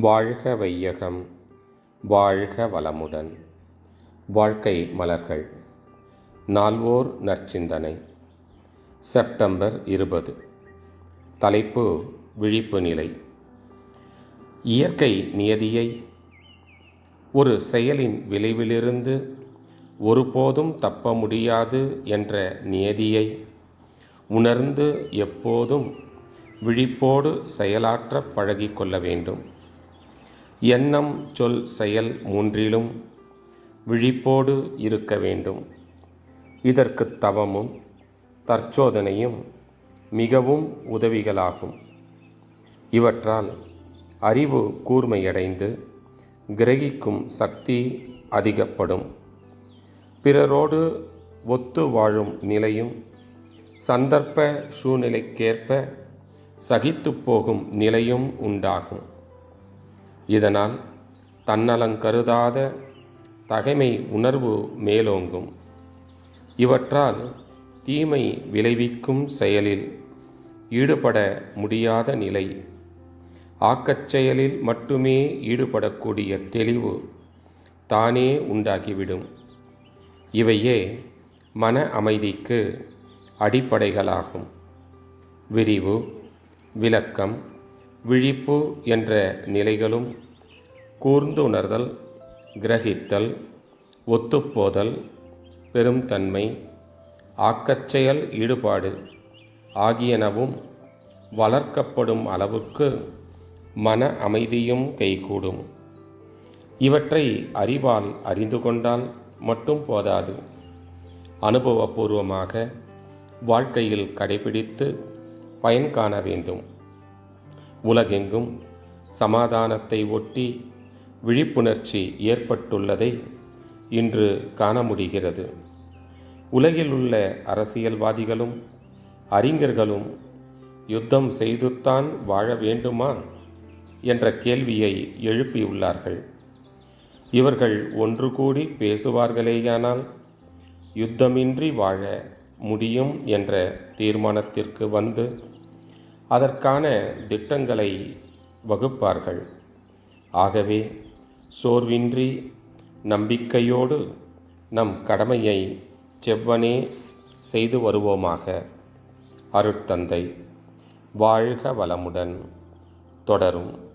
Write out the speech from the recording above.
வாழ்க வையகம் வாழ்க வளமுடன். வாழ்க்கை மலர்கள் நால்வோர் நற்சிந்தனை. செப்டம்பர் இருபது. தலைப்பு விழிப்பு நிலை. இயற்கை நியதியை ஒரு செயலின் விளைவிலிருந்து ஒருபோதும் தப்ப முடியாது என்ற நியதியை உணர்ந்து எப்போதும் விழிப்போடு செயலாற்ற பழகிக்கொள்ள வேண்டும். எண்ணம் சொல் செயல் மூன்றிலும் விழிப்போடு இருக்க வேண்டும். இதற்கு தவமும் தற்சோதனையும் மிகவும் உதவிகளாகும். இவற்றால் அறிவு கூர்மையடைந்து கிரகிக்கும் சக்தி அதிகப்படும். பிறரோடு ஒத்து வாழும் நிலையும் சந்தர்ப்ப சூழ்நிலைக்கேற்ப சகித்துப் போகும் நிலையும் உண்டாகும். இதனால் தன்னலங்கருதாத தகைமை உணர்வு மேலோங்கும். இவற்றால் தீமை விளைவிக்கும் செயலில் ஈடுபட முடியாத நிலை. ஆக்கச் செயலில் மட்டுமே ஈடுபடக்கூடிய தெளிவு தானே உண்டாகிவிடும். இவையே மன அமைதிக்கு அடிப்படைகளாகும். விரிவு விளக்கம் விழிப்பு என்ற நிலைகளும் கூர்ந்துணர்தல் கிரகித்தல் ஒத்துப்போதல் பெரும்தன்மை ஆக்கச்செயல் ஈடுபாடு ஆகியனவும் வளர்க்கப்படும் அளவுக்கு மன அமைதியும் கைகூடும். இவற்றை அறிவால் அறிந்து கொண்டால் மட்டும் போதாது. அனுபவபூர்வமாக வாழ்க்கையில் கடைபிடித்து பயன் காண வேண்டும். உலகெங்கும் சமாதானத்தை ஒட்டி விழிப்புணர்ச்சி ஏற்பட்டுள்ளதை இன்று காண முடிகிறது. உலகில் உள்ள அரசியல்வாதிகளும் அறிஞர்களும் யுத்தம் செய்துத்தான் வாழ வேண்டுமா என்ற கேள்வியை எழுப்பியுள்ளார்கள். இவர்கள் ஒன்று கூடி பேசுவார்களேயானால் யுத்தமின்றி வாழ முடியும் என்ற தீர்மானத்திற்கு வந்து அதற்கான திட்டங்களை வகுப்பார்கள். ஆகவே சோர்வின்றி நம்பிக்கையோடு நம் கடமையை செவ்வனே செய்து வருவோமாக. அருட்தந்தை வாழ்க வளமுடன் தொடரும்.